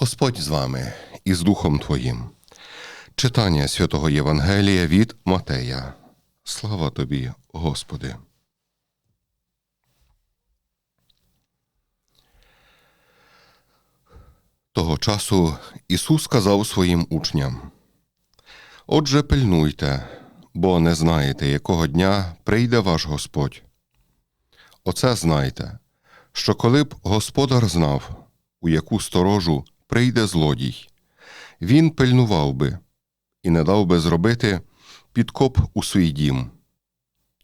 Господь з вами і з Духом Твоїм. Читання святого Євангелія від Матея. Слава тобі, Господи. Того часу Ісус сказав своїм учням: Отже, пильнуйте, бо не знаєте, якого дня прийде ваш Господь. Оце знайте, що коли б господар знав, у яку сторожу прийде злодій, він пильнував би і не дав би зробити підкоп у свій дім.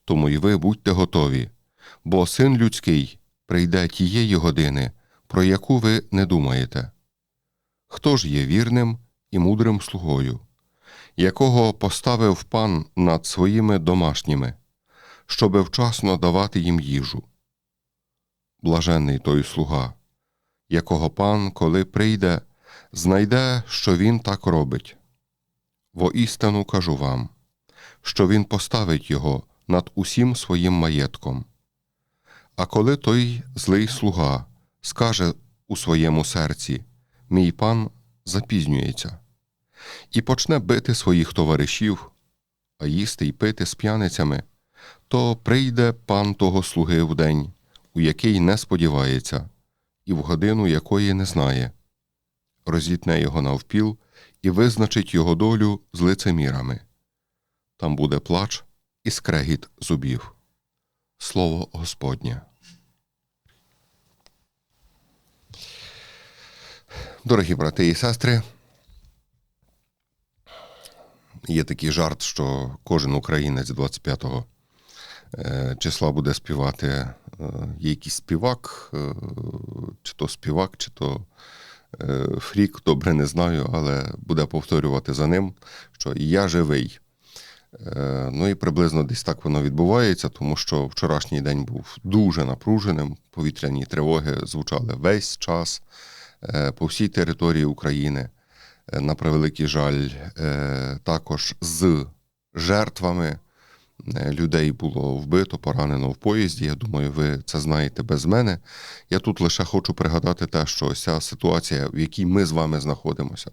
Тому й ви будьте готові, бо син людський прийде тієї години, про яку ви не думаєте. Хто ж є вірним і мудрим слугою, якого поставив пан над своїми домашніми, щоби вчасно давати їм їжу? Блаженний той слуга, якого пан, коли прийде, знайде, що він так робить. Воістину кажу вам, що він поставить його над усім своїм маєтком. А коли той злий слуга скаже у своєму серці, мій пан запізнюється, і почне бити своїх товаришів, а їсти й пити з п'яницями, то прийде пан того слуги в день, у який не сподівається, і в годину якої не знає, розітне його навпіл і визначить його долю з лицемірами. Там буде плач і скрегіт зубів. Слово Господнє. Дорогі брати і сестри, є такий жарт, що кожен українець 25 е, числа буде співати. Е, Є якийсь співак, е, чи то співак, чи то е, фрік, добре не знаю, але буде повторювати за ним, що я живий. Ну і приблизно десь так воно відбувається, тому що вчорашній день був дуже напруженим. Повітряні тривоги звучали весь час по всій території України. На превеликий жаль, також з жертвами людей було вбито, поранено в поїзді. Я думаю, ви це знаєте без мене. Я тут лише хочу пригадати те, що ось ця ситуація, в якій ми з вами знаходимося,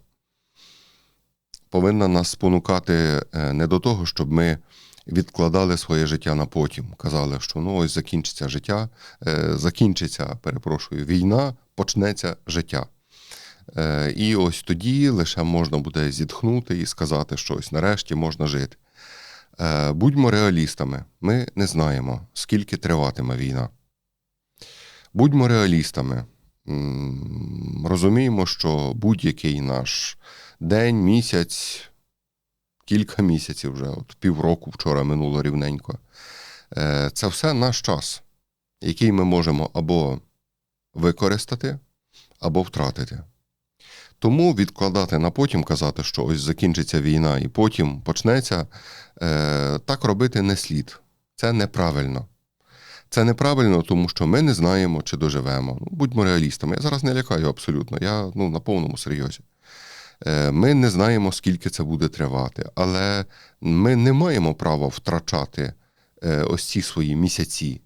повинна нас спонукати е, не до того, щоб ми відкладали своє життя на потім. Казали, що ну ось закінчиться життя, е, закінчиться, перепрошую, війна, почнеться життя. Е, І ось тоді лише можна буде зітхнути і сказати, що ось нарешті можна жити. Е, Будьмо реалістами. Ми не знаємо, скільки триватиме війна. Будьмо реалістами. Розуміємо, що будь-який наш день, місяць, кілька місяців вже, от півроку вчора минуло рівненько. Е, Це все наш час, який ми можемо або використати, або втратити. Тому відкладати на потім, казати, що ось закінчиться війна і потім почнеться, е, так робити не слід. Це неправильно. Це неправильно, тому що ми не знаємо, чи доживемо. Ну, будьмо реалістами. Я зараз не лякаю абсолютно. Я ну, на повному серйозі. Е, Ми не знаємо, скільки це буде тривати, але ми не маємо права втрачати е, ось ці свої місяці,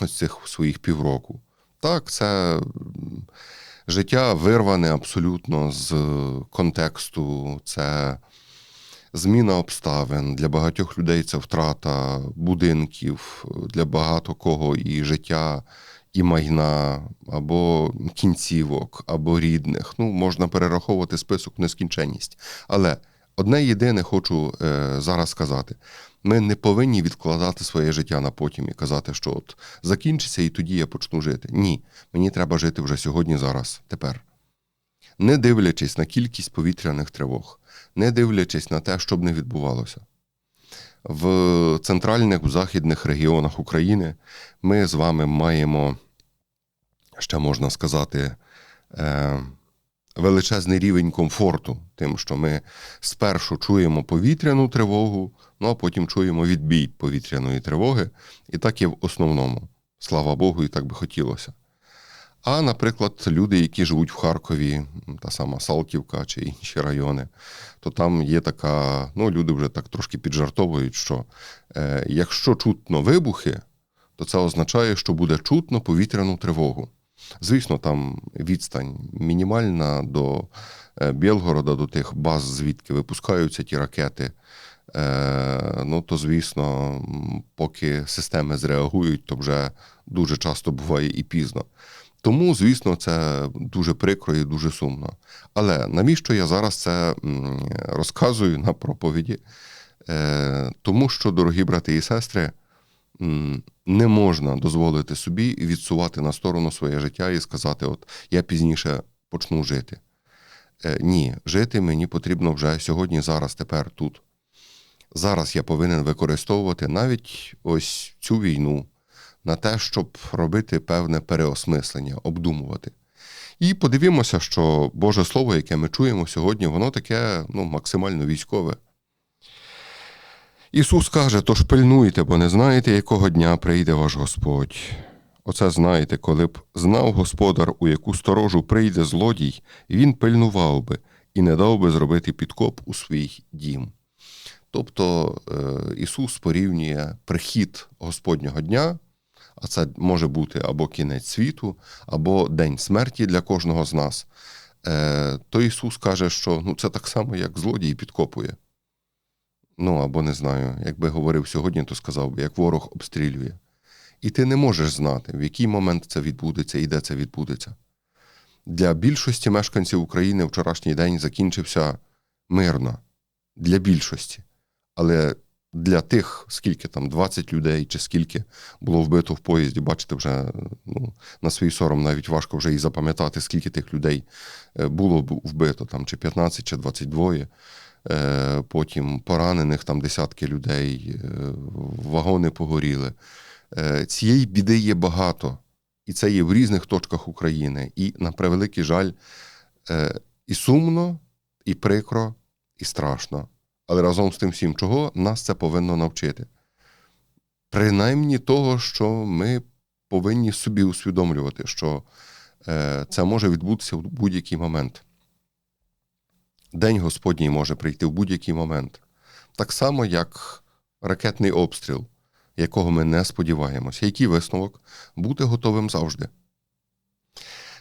ось цих своїх півроку. Так, це життя вирване абсолютно з контексту, це зміна обставин. Для багатьох людей це втрата будинків, для багато кого і життя, і майна, або кінцівок, або рідних. Ну, можна перераховувати список нескінченність. Але одне єдине хочу е, зараз сказати: ми не повинні відкладати своє життя на потім і казати, що от закінчиться і тоді я почну жити. Ні, мені треба жити вже сьогодні, зараз, тепер. Не дивлячись на кількість повітряних тривог, не дивлячись на те, що б не відбувалося. В центральних, в західних регіонах України ми з вами маємо, ще можна сказати, е, величезний рівень комфорту, тим, що ми спершу чуємо повітряну тривогу, ну а потім чуємо відбій повітряної тривоги, і так є в основному. Слава Богу, і так би хотілося. А, наприклад, люди, які живуть в Харкові, та сама Салтівка чи інші райони, то там є така, ну, люди вже так трошки піджартовують, що е, якщо чутно вибухи, то це означає, що буде чутно повітряну тривогу. Звісно, там відстань мінімальна до е, Білгорода, до тих баз, звідки випускаються ті ракети. Е, Ну, то, звісно, поки системи зреагують, то вже дуже часто буває і пізно. Тому, звісно, це дуже прикро і дуже сумно. Але навіщо я зараз це розказую на проповіді? Е, Тому що, дорогі брати і сестри, не можна дозволити собі відсувати на сторону своє життя і сказати: от я пізніше почну жити. Е, Ні, жити мені потрібно вже сьогодні, зараз, тепер, тут. Зараз я повинен використовувати навіть ось цю війну на те, щоб робити певне переосмислення, обдумувати. І подивімося, що Боже Слово, яке ми чуємо сьогодні, воно таке ну, максимально військове. Ісус каже: тож пильнуйте, бо не знаєте, якого дня прийде ваш Господь. Оце знаєте, коли б знав господар, у яку сторожу прийде злодій, він пильнував би і не дав би зробити підкоп у свій дім. Тобто е, Ісус порівнює прихід Господнього дня, а це може бути або кінець світу, або день смерті для кожного з нас. Е, То Ісус каже, що ну, це так само, як злодій підкопує. Ну, або не знаю, якби говорив сьогодні, то сказав би, як ворог обстрілює. І ти не можеш знати, в який момент це відбудеться і де це відбудеться. Для більшості мешканців України вчорашній день закінчився мирно. Для більшості. Але для тих, скільки там 20 людей чи скільки було вбито в поїзді, бачите, вже ну, на свій сором навіть важко вже і запам'ятати, скільки тих людей е, було вбито, там, чи 15, чи 22. Е, Потім поранених там десятки людей, е, вагони погоріли. Цієї біди є багато, і це є в різних точках України. І, на превеликий жаль, і сумно, і прикро, і страшно. Але разом з тим всім, чого нас це повинно навчити. Принаймні того, що ми повинні собі усвідомлювати, що е, це може відбутися в будь-який момент. День Господній може прийти в будь-який момент. Так само, як ракетний обстріл, якого ми не сподіваємося. Який висновок? Бути готовим завжди.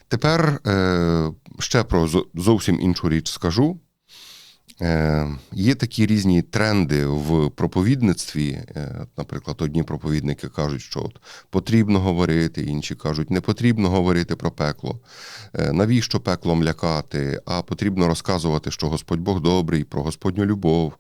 Тепер е, ще про зовсім іншу річ скажу. Е, Є такі різні тренди в проповідництві. Е, Наприклад, одні проповідники кажуть, що от потрібно говорити, інші кажуть, не потрібно говорити про пекло. Е, Навіщо пеклом лякати? А потрібно розказувати, що Господь Бог добрий, про Господню любов.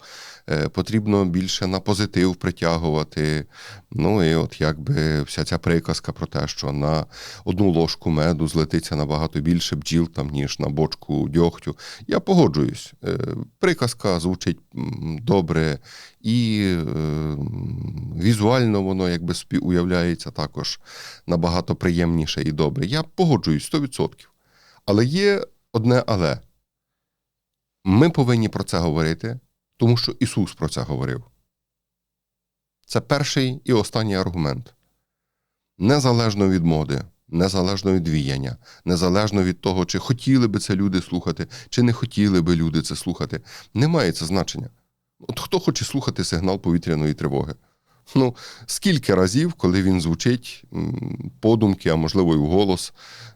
Е, Потрібно більше на позитив притягувати. Ну і от якби вся ця приказка про те, що на одну ложку меду злетиться набагато більше бджіл, там, ніж на бочку дьогтю. Я погоджуюсь. Е, Приказка звучить добре, і е, візуально воно якби уявляється також набагато приємніше і добре. Я погоджуюсь 100%. Але є одне але. Ми повинні про це говорити, тому що Ісус про це говорив. Це перший і останній аргумент. Незалежно від моди, незалежно від віяння, незалежно від того, чи хотіли би це люди слухати, чи не хотіли би люди це слухати, не має це значення. От хто хоче слухати сигнал повітряної тривоги? Ну, скільки разів, коли він звучить, подумки, а можливо, і вголос,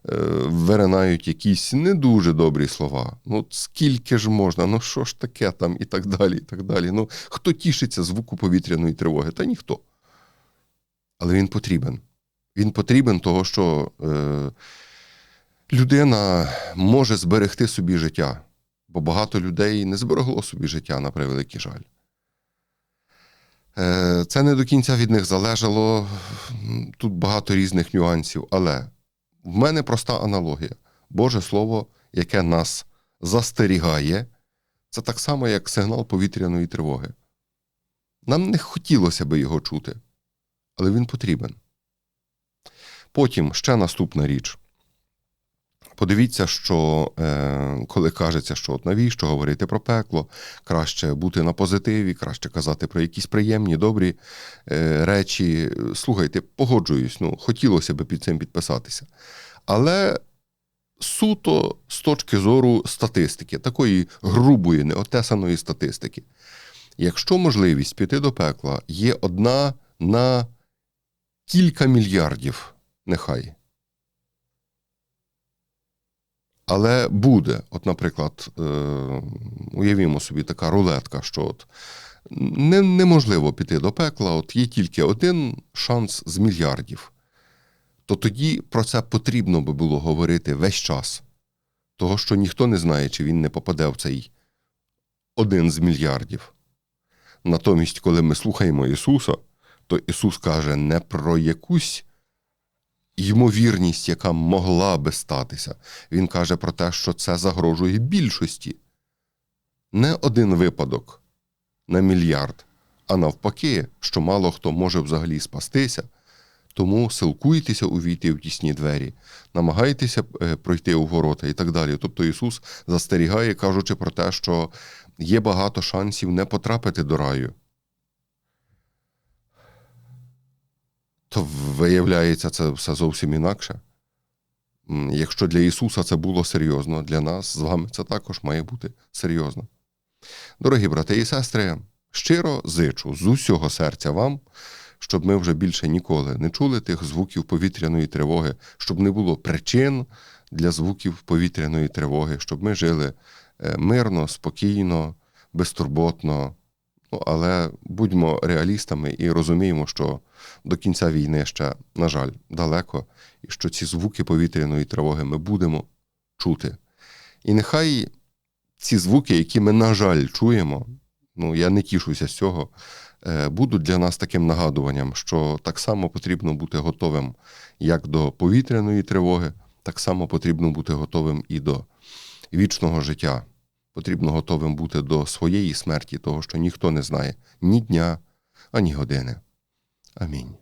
е, виринають якісь не дуже добрі слова. Ну, скільки ж можна, ну що ж таке там, і так далі, і так далі. Ну, хто тішиться звуку повітряної тривоги? Та ніхто. Але він потрібен. Він потрібен того, що е, людина може зберегти собі життя, бо багато людей не зберегло собі життя на превеликий жаль. Е, Це не до кінця від них залежало. Тут багато різних нюансів. Але в мене проста аналогія. Боже Слово, яке нас застерігає, це так само, як сигнал повітряної тривоги. Нам не хотілося би його чути, але він потрібен. Потім ще наступна річ. Подивіться, що е, коли кажеться, що от навіщо говорити про пекло, краще бути на позитиві, краще казати про якісь приємні, добрі е, речі. Слухайте, погоджуюсь, ну, хотілося б під цим підписатися. Але суто з точки зору статистики, такої грубої, неотесаної статистики. Якщо можливість піти до пекла є одна на кілька мільярдів, нехай Але буде, от, наприклад, е, уявімо собі така рулетка, що от не, неможливо піти до пекла, от є тільки один шанс з мільярдів. То тоді про це потрібно би було говорити весь час. Того, що ніхто не знає, чи він не попаде в цей один з мільярдів. Натомість, коли ми слухаємо Ісуса, то Ісус каже не про якусь ймовірність, яка могла би статися. Він каже про те, що це загрожує більшості. Не один випадок на мільярд, а навпаки, що мало хто може взагалі спастися. Тому силкуйтеся увійти в тісні двері, намагайтеся е, пройти у ворота і так далі. Тобто Ісус застерігає, кажучи про те, що є багато шансів не потрапити до раю. То виявляється, це все зовсім інакше. Якщо для Ісуса це було серйозно, для нас з вами це також має бути серйозно. Дорогі брати і сестри, щиро зичу з усього серця вам, щоб ми вже більше ніколи не чули тих звуків повітряної тривоги, щоб не було причин для звуків повітряної тривоги, щоб ми жили е, мирно, спокійно, безтурботно. Ну, але будьмо реалістами і розуміємо, що до кінця війни ще, на жаль, далеко, і що ці звуки повітряної тривоги ми будемо чути. І нехай ці звуки, які ми, на жаль, чуємо, ну я не тішуся з цього, е, будуть для нас таким нагадуванням, що так само потрібно бути готовим як до повітряної тривоги, так само потрібно бути готовим і до вічного життя. Потрібно готовим бути до своєї смерті, того, що ніхто не знає ні дня, ані години. Амінь.